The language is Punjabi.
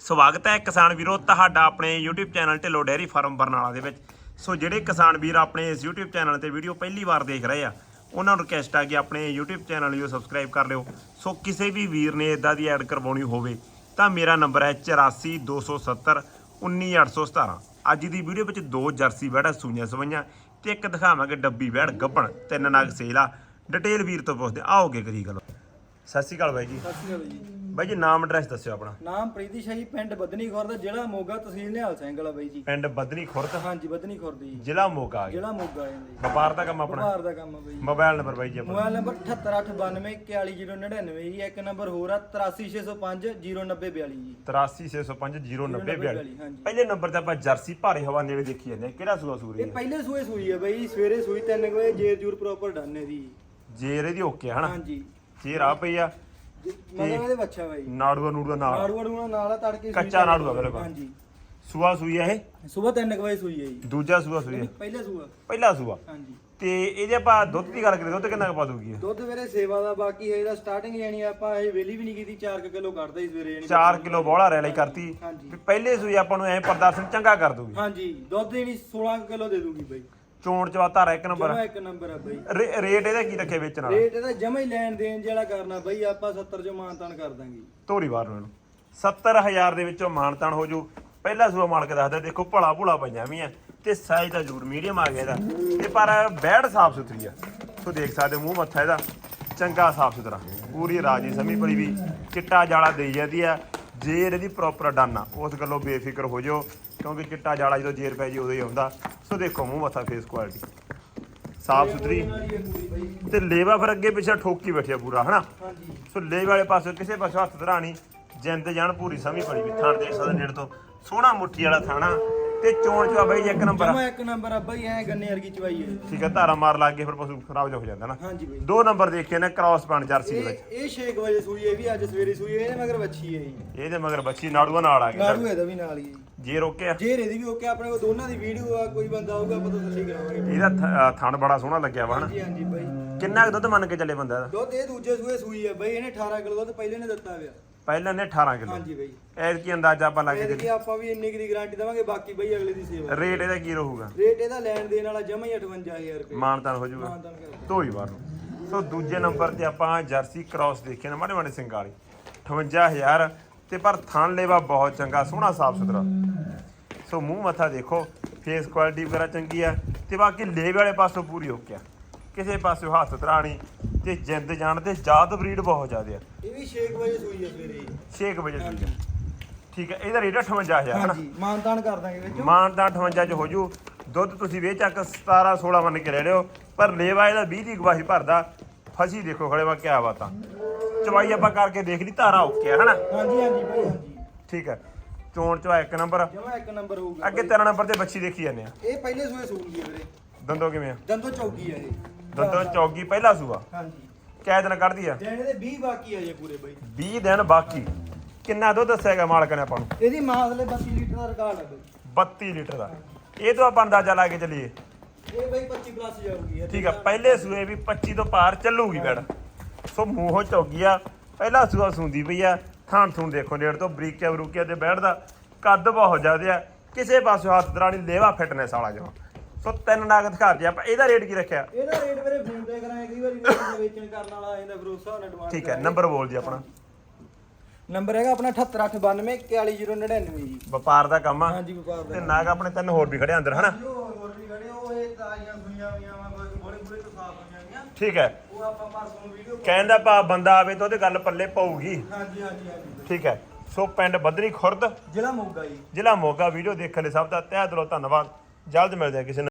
ਸਵਾਗਤ ਹੈ ਕਿਸਾਨ ਵੀਰੋ ਤੁਹਾਡਾ ਆਪਣੇ YouTube channel Dhillon dairy farm Barnala ਦੇ ਵਿੱਚ। ਸੋ ਜਿਹੜੇ ਕਿਸਾਨ ਵੀਰ ਆਪਣੇ ਇਸ YouTube ਚੈਨਲ ਤੇ ਵੀਡੀਓ ਪਹਿਲੀ ਵਾਰ ਦੇਖ ਰਹੇ ਆ, ਉਹਨਾਂ ਨੂੰ ਰਿਕਵੈਸਟ ਆ ਕਿ ਆਪਣੇ YouTube ਚੈਨਲ ਨੂੰ ਸਬਸਕ੍ਰਾਈਬ ਕਰ ਲਿਓ। ਸੋ ਕਿਸੇ ਵੀ ਵੀਰ ਨੇ ਇਦਾਂ ਦੀ ਐਡ ਕਰਵਾਉਣੀ ਹੋਵੇ, ਤਾਂ ਮੇਰਾ ਨੰਬਰ ਹੈ 8427 19817 ਅੱਜ ਦੀ ਵੀਡੀਓ ਵਿੱਚ ਦੋ ਜਰਸੀ ਬੈੜਾ ਸੂਈਆਂ ਸਵਈਆਂ ਤੇ ਇੱਕ ਦਿਖਾਵਾਂਗੇ ਡੱਬੀ ਬੈੜ ਗੱਬਣ ਤਿੰਨ ਨਗ ਸੇਲਾ। ਡਿਟੇਲ ਵੀਰ ਤੋਂ ਪੁੱਛਦੇ ਹਾਂ। ਆਓਗੇ ਕਰੀ ਗੱਲ। ਸਤਿ ਸ਼੍ਰੀ ਅਕਾਲ ਬਾਈ ਜੀ। ਸਤਿ ਸ਼੍ਰੀ ਅਕਾਲ ਜੀ। ਬਾਈ ਜੀ ਨਾਮ ਐਡਰੈਸ ਦੱਸਿਓ ਆਪਣਾ। ਨਾਮ ਪ੍ਰੀਤੀ ਸ਼ਾਹੀ ਪਿੰਡ ਬਦਨੀ ਖੁਰਦ ਜ਼ਿਲ੍ਹਾ ਮੋਗਾ ਤਹਿਸੀਲ ਨਿਹਾਲ ਸਿੰਘ ਵਾਲਾ ਬਾਈ ਜੀ। ਪਿੰਡ ਬਦਨੀ ਖੁਰਦ ਹਾਂਜੀ ਬਦਨੀ ਖੁਰਦ ਜੀ ਜ਼ਿਲ੍ਹਾ ਮੋਗਾ ਆ ਗਿਆ। ਜ਼ਿਲ੍ਹਾ ਮੋਗਾ ਆ ਜੀ ਵਪਾਰ ਦਾ ਕੰਮ ਆਪਣਾ? ਵਪਾਰ ਦਾ ਕੰਮ ਆ ਬਾਈ ਜੀ। ਮੋਬਾਈਲ ਨੰਬਰ ਬਾਈ ਜੀ ਆਪਣਾ। ਮੋਬਾਈਲ ਨੰਬਰ 7892 ਜੀ ਇੱਕ ਨੰਬਰ ਹੋਰ ਆ 83605 09042 ਜੀ। 8360509042 ਹਾਂਜੀ। ਪਹਿਲੇ ਨੰਬਰ ਤੇ ਆਪਾਂ ਜਰਸੀ ਭਾਰੇ ਹਵਾ ਨੇੜੇ ਦੇਖੀ ਜਾਂਦੇ ਹਾਂ। ਕਿਹੜਾ ਸੂਆ ਸੂਰੀ ਇਹ ਹੈ? ਪਹਿਲੇ ਸੂਏ ਸੂਈ ਆ ਬਾਈ ਸਵੇਰੇ ਸੂਈ 3 ਵਜੇ ਜੇਰ ਜੂਰ ਪ੍ਰੋਪਰ ਡਾਨੇ ਦੀ ਜੇਰ ਇਹਦੀ ਓਕੇ ਹਨਾ? ਹਾਂਜੀ। ਜੇਰ ਆ ਪਈ ਆ। ਮਗਰ ਇਹਦੇ ਬੱਚਾ ਬਾਈ ਨਾੜੂਆ ਨੂੜੂਆ ਨਾਲ। ਨਾੜੂ ਵਾੜੂ ਨਾਲ ਆ ਤੜਕੇ ਕੱਚਾ ਨਾੜੂ ਆ। ਬਿਲਕੁਲ। ਹਾਂਜੀ। ਸੂਆ ਸੂਈ ਆ ਇਹ? ਸਵੇਰ 3 ਵਜੇ ਸੂਈ ਹੈ ਜੀ। ਦੂਜਾ ਸੂਆ ਸੂਈ ਆ। ਪਹਿਲੇ ਸੂਆ। ਪਹਿਲਾ ਸੂਆ? ਹਾਂਜੀ। ਤੇ ਇਹਦੇ ਆਪਾਂ ਦੁੱਧ ਦੀ ਗੱਲ ਕਰੀਏ ਦੁੱਧ ਕਿੰਨਾ ਕੁ ਪਾ ਦੂਗੀ ਇਹ? ਦੁੱਧ ਵੀਰੇ ਸੇਵਾ ਦਾ ਬਾਕੀ ਹੈ ਇਹਦਾ ਸਟਾਰਟਿੰਗ ਜਾਨੀ ਆਪਾਂ ਇਹ ਵੇਲੀ ਵੀ ਨਹੀਂ ਕੀਤੀ 4 ਕਿਲੋ ਕੱਢਦਾ ਹੀ ਸਵੇਰੇ ਜਾਨੀ 4 ਕਿਲੋ ਬੋਲਾ ਰੈਲੀ ਕਰਤੀ। ਹਾਂਜੀ। ਵੀ ਪਹਿਲੇ ਸੂਈ ਆਪਾਂ ਨੂੰ ਐ ਪ੍ਰਦਰਸ਼ਨ ਚੰਗਾ ਕਰ ਦੂਗੀ ਹਾਂਜੀ। ਦੁੱਧ ਨਹੀਂ 16 ਕਿਲੋ ਦੇ ਦੂਗੀ ਬਾਈ। ਚੋਣ ਚਵਾ ਧਾਰਾ ਇੱਕ ਨੰਬਰ। ਜਮਾ ਇੱਕ ਨੰਬਰ ਆ ਬਾਈ। ਰੇ- ਰੇਟ ਇਹਦਾ ਕੀ ਰੱਖੇ ਵੇਚਣ ਵਾਲਾ? ਰੇਟ ਇਹਦਾ ਜਮਾ ਹੀ ਲੈਣ ਦੇਣ ਜਿਹੜਾ ਕਰਨਾ ਬਾਈ ਆਪਾਂ 70 ਚੋਂ ਮਾਨਤਾਨ ਕਰ ਦਾਂਗੇ। ਧੋਰੀ ਵਾਰ ਨੂੰ ਇਹਨੂੰ। 70000 ਦੇ ਵਿੱਚੋਂ ਮਾਨਤਾਨ ਹੋ ਜੂ। ਪਹਿਲਾ ਸੂਆ ਮਾਲਕ ਦੱਸਦਾ ਦੇਖੋ ਭਲਾ ਭੁਲਾ ਪਈਆਂ ਵੀ ਆ ਤੇ ਸਾਈਜ਼ ਤਾਂ ਜ਼ਰੂਰ ਮੀਡੀਅਮ ਆ ਗਿਆ ਇਹਦਾ। ਤੇ ਪਰ ਬੈੜ ਸਾਫ਼ ਸੁਥਰੀ ਆ। ਸੋ ਦੇਖ ਸਕਦੇ ਹੋ ਮੂੰਹ ਮੱਥਾ ਇਹਦਾ। ਚੰਗਾ ਸਾਫ਼ ਸੁਥਰਾ। ਪੂਰੀ ਰਾਜੀ ਸਮੀ ਪੜੀ ਵੀ। ਚਿੱਟਾ ਜਾਲਾ ਦੇਈ ਜਾਂਦੀ ਆ। ਜੇ ਇਹਦੀ ਪ੍ਰੋਪਰ ਡਨ ਆ, ਉਸ ਗੱਲੋਂ ਬੇਫਿਕਰ ਹੋ ਜਾਓ, ਕਿਉਂਕਿ ਚਿੱਟਾ ਜਾਲਾ ਜਦੋਂ ਜੇਰ ਪੈ ਜੀ ਉਦੋਂ ਹੀ ਆਉਂਦਾ। ਸੋ ਦੇਖੋ ਮੂੰਹ ਮੱਥਾ ਫੇਸ ਕੁਆਲਿਟੀ ਸਾਫ਼ ਸੁਥਰੀ। ਤੇ ਲੇਵਾ ਫਿਰ ਅੱਗੇ ਪਿੱਛੇ ਠੋਕੀ ਬੈਠਿਆ ਪੂਰਾ, ਹਨਾ? ਹਾਂਜੀ ਸੋ ਲੇਵ ਵਾਲੇ ਪਾਸੇ ਕਿਸੇ ਪਾਸੇ ਹੱਥ ਧਰਾਣੀ, ਜਿੰਦ ਜਾਣ, ਪੂਰੀ ਸਮੀ ਬਣੀ ਵੀ ਥਾਣ ਦੇਖ ਸਕਦੇ ਨੇੜ ਤੋਂ। ਸੋਹਣਾ ਮੁੱਠੀ ਵਾਲਾ ਥਾਣਾ। ਤੇ ਚੋਣ ਚਵਾ ਬਾਈ ਜੀ ਇੱਕ ਨੰਬਰ ਆ। ਜਮਾ ਇੱਕ ਨੰਬਰ ਆ ਬਾਈ ਐ ਗੰਨੇ ਵਰਗੀ ਚਵਾਈ ਹੈ। ਠੀਕ ਹੈ ਧਾਰਾ ਮਾਰ ਲੱਗ ਕੇ ਫਿਰ ਪਸ਼ੂ ਖਰਾਬ ਜਿਹਾ ਹੋ ਜਾਂਦਾ ਨਾ। ਹਾਂਜੀ ਬਾਈ। ਦੋ ਨੰਬਰ ਦੇਖੇ ਨੇ ਕ੍ਰਾਸ ਬਣ ਜਰਸੀ ਦੇ ਇਹ ਵਿੱਚ। ਇਹ 6 ਵਜੇ ਸੂਈ ਹੈ ਵੀ ਅੱਜ ਸਵੇਰੇ ਸੂਈ ਇਹਦੇ ਮਗਰ ਬੱਚੀ ਹੈ ਜੀ। ਇਹਦੇ ਮਗਰ ਬੱਚੀ ਨਾੜੂਆ ਨਾਲ ਆ ਨਾੜੂ ਗਿਆ ਇਹਦਾ ਵੀ ਨਾਲ ਹੀ ਜੀ। ਰੋਕਿਆ। ਜੇ ਇਹਦੀ ਵੀ ਓਕੇ ਆਪਣੇ ਕੋਲ ਦੋਨਾਂ ਦੀ ਵੀਡੀਓ ਆ ਕੋਈ ਬੰਦਾ ਆਊਗਾ ਆਪਾਂ ਤਾਂ ਥੱਲੇ ਕਰਾਵਾਂਗੇ। ਇਹਦਾ ਥਣ ਬੜਾ ਸੋਹਣਾ ਲੱਗਿਆ ਵਾ ਹਨਾ? ਹਾਂਜੀ ਹਾਂਜੀ ਬਾਈ। ਕਿੰਨਾ ਕੁ ਦੁੱਧ ਮੰਨ ਕੇ ਚੱਲੇ ਬੰਦਾ ਦੁੱਧ ਇਹ ਦੂਜੇ ਸੂਏ ਸੂਈ ਹੈ ਬਾਈ ਇਹਨੇ 18 ਕਿਲੋ ਦੁੱਧ ਪਹਿਲੇ ਨੇ ਦਿੱਤਾ ਹੋਇਆ। ਪਹਿਲਾਂ ਨੇ 18 ਕਿਲੋ। ਹਾਂਜੀ ਬਾਈ। ਐਦ ਕੀ ਅੰਦਾਜ਼ਾ ਆਪਾਂ ਲਾ ਕੇ ਇਹਦੇ ਕੀ ਆਪਾਂ ਵੀ ਇੰਨੀ ਕੁ ਦੀ ਗਾਰੰਟੀ ਦਵਾਂਗੇ ਬਾਕੀ ਬਾਈ ਅਗਲੇ ਦੀ ਸੇਵਾ। ਰੇਟ ਇਹਦਾ ਕੀ ਰਹੂਗਾ? ਰੇਟ ਇਹਦਾ ਲੈਣ ਦੇਣ ਵਾਲਾ ਜਮਾ ਹੀ 58000 ਰੁਪਏ। ਮਾਨਤਾਨ ਹੋ ਜਾਊਗਾ। ਮਾਨਦਾਨ ਕਰਦੇ ਧੋਈ ਵਾਰ ਨੂੰ। ਸੋ ਦੂਜੇ ਨੰਬਰ ਤੇ ਆਪਾਂ ਜਰਸੀ ਕ੍ਰਾਸ ਦੇਖੇ ਨੇ ਮਾੜੇ ਮਾੜੇ ਸਿੰਘ ਵਾਲੀ। 58000 ਤੇ ਪਰ ਥਣ ਲੇਵਾ ਬਹੁਤ ਚੰਗਾ ਸੋਹਣਾ ਸਾਫ਼ ਸੁਥਰਾ। ਸੋ ਮੂੰਹ ਮੱਥਾ ਦੇਖੋ ਫੇਸ ਕੁਆਲਿਟੀ ਵਗੈਰਾ ਚੰਗੀ ਆ ਤੇ ਬਾਕੀ ਲੇਵੇ ਵਾਲੇ ਪਾਸੋਂ ਪੂਰੀ ਹੋ ਗਿਆ ਕਿਸੇ ਪਾਸੋਂ ਹੱਥ ਧਰਾਣੀ ਤੇ ਜਿੰਦ ਜਾਣ ਤੇ ਜਾਤ ਬਰੀਡ ਬਹੁਤ ਜ਼ਿਆਦੇ ਆ। ਇਹ ਵੀ 6 ਵਜੇ ਸੂਈ ਹੈ ਸਵੇਰੇ। 6 ਵਜੇ ਸੂਈ ਆ। ਠੀਕ ਹੈ ਇਹਦਾ ਰੇਟ 58000 ਹਨਾ ਹਾਂਜੀ ਮਾਨਦਾਨ ਕਰ ਦਾਂਗੇ ਵਿੱਚ। ਮਾਨ ਦਾ 58 ਚ ਹੋ ਜੂ ਦੁੱਧ ਤੁਸੀਂ ਵੇਚ ਚੱਕ 17 16 ਮੰਨ ਕੇ ਲੈ ਲਿਓ। ਪਰ ਲੇਵਾ ਇਹਦਾ 20 ਦੀ ਗਵਾਹੀ ਭਰਦਾ। ਫਸੀ ਦੇਖੋ ਖੜੇ ਵਾ ਕਿਆ ਬਾਤਾਂ। ਚਵਾਈ ਆਪਾਂ ਕਰਕੇ ਦੇਖ ਲਈ ਧਾਰਾ ਓਕੇ ਆ ਹਨਾ? ਹਾਂਜੀ ਹਾਂਜੀ ਬਾਈ ਹਾਂਜੀ। ਠੀਕ ਹੈ ਚੋਣ ਚਵਾ ਇੱਕ ਨੰਬਰ। ਜਮਾ ਇੱਕ ਨੰਬਰ ਹੋਊਗਾ ਅੱਗੇ ਤਿੰਨ ਨੰਬਰ ਤੇ ਬੱਚੀ ਦੇਖੀ ਜਾਂਦੇ ਆ। ਇਹ ਪਹਿਲੇ ਸੂਏ ਸੂਣਗੀ ਵੀਰੇ। ਦੰਦੋ ਕਿਵੇਂ ਆ? ਦੰਦੋ ਚੌਕੀ ਆ ਇਹ। ਦੰਦੋ ਚੌਗੀ ਪਹਿਲਾ ਸੂਆ। ਹਾਂਜੀ। ਕਿਆ ਦਿਨ ਕੱਢਦੀ ਆ? ਦੇਣੇ ਦੇ 20 ਬਾਕੀ ਆ ਜੇ ਪੂਰੇ ਬਾਈ। 20 ਦਿਨ ਬਾਕੀ। ਕਿੰਨਾ ਦੁੱਧ ਦੱਸਿਆਗਾ ਮਾਲਕ ਨੇ ਆਪਾਂ ਨੂੰ? ਇਹਦੀ ਮਾਸਲੇ 32 ਲੀਟਰ ਦਾ ਰਿਕਾਰਡ ਆ ਬਾਈ। 32 ਲੀਟਰ ਦਾ। ਇਹ ਤੋਂ ਆਪਾਂ ਅੰਦਾਜ਼ਾ ਲਾ ਕੇ ਚੱਲੀਏ। ਇਹ ਬਾਈ 25 ਪਲੱਸ ਜਾਊਗੀ। ਠੀਕ ਆ ਪਹਿਲੇ ਸੂਏ ਵੀ 25 ਤੋਂ ਪਾਰ ਚੱਲੂਗੀ ਬੈੜ। ਸੋ ਮੂੰਹੋਂ ਚੌਗੀ ਆ। ਪਹਿਲਾ ਸੂਆ ਸੁੰਦੀ ਪਈ ਆ। ਥਾਣ ਥੂਣ ਦੇਖੋ ਨੇੜ ਤੋਂ ਬਰੀਕਿਆ ਬਰੂਕਿਆ ਤੇ ਬੈਠਦਾ ਕੱਦ ਬਹੁਤ ਜ਼ਿਆਦਾ ਆ। ਕਿਸੇ ਪਾਸੋਂ ਹੱਥ ਦਰਾਣੀ ਲੇਵਾ ਫਿਟਨੈਸ ਵਾਲਾ ਜਮਾ ਸੋ ਤਿੰਨ ਨਾਗ ਦਿਖਾ ਜੀ ਆਪਾਂ ਇਹਦਾ ਰੇਟ ਕੀ ਰੱਖਿਆ? ਇਹਦਾ ਰੇਟ ਵੀਰੇ ਫੋਨ ਤੇ ਕਰਾਂਗੇ ਕਈ ਵਾਰੀ ਵੇਚਣ ਵੇਚਣ ਕਰਨ ਵਾਲਾ ਇਹਦਾ ਭਰੋਸਾ ਹੋਣਾ ਡਿਮਾਂਡ ਠੀਕ ਹੈ ਨੰਬਰ ਬੋਲ ਜੀ ਆਪਣਾ। ਨੰਬਰ ਹੈਗਾ ਆਪਣਾ 78892 41099 ਜੀ। ਵਪਾਰ ਦਾ ਕੰਮ ਆ। ਹਾਂਜੀ ਵਪਾਰ ਤੇ ਦਾ ਨਾਗ ਆਪਣੇ ਤਿੰਨ ਹੋਰ ਵੀ ਖੜੇ ਅੰਦਰ ਹਨਾ? ਜੋ ਹੋਰ ਵੀ ਖੜੇ ਉਹ ਇਹ ਤਾਜ਼ੀਆਂ ਸੁਈਆਂ ਹੋਈਆਂ ਵਾ ਬੜੇ ਬੜੇ ਤੋਂ ਸਾਫ਼ ਹੋਈਆਂ ਗਈਆਂ ਠੀਕ ਹੈ। ਉਹ ਆਪਾਂ ਪਰਸੋਂ ਵੀਡੀਓ ਕਹਿੰਦਾ ਭਾ ਬੰਦਾ ਆਵੇ ਤਾਂ ਉਹਦੇ ਗੱਲ ਪੱਲੇ ਪਊਗੀ। ਹਾਂਜੀ ਹਾਂਜੀ ਹਾਂਜੀ। ਠੀਕ ਹੈ। ਸੋ ਪਿੰਡ ਬਦਰੀ ਖੁਰਦ ਜ਼ਿਲ੍ਹਾ ਮੋਗਾ ਜੀ। ਜ਼ਿਲ੍ਹਾ ਮੋਗਾ ਵੀਡੀਓ ਦੇਖਣ ਲਈ ਸਭ ਦਾ ਤਹਿ ਦਿਲੋਂ ਧੰਨਵਾਦ। ਜਲਦ ਮਿਲਦੇ ਹਾਂ ਕਿਸੇ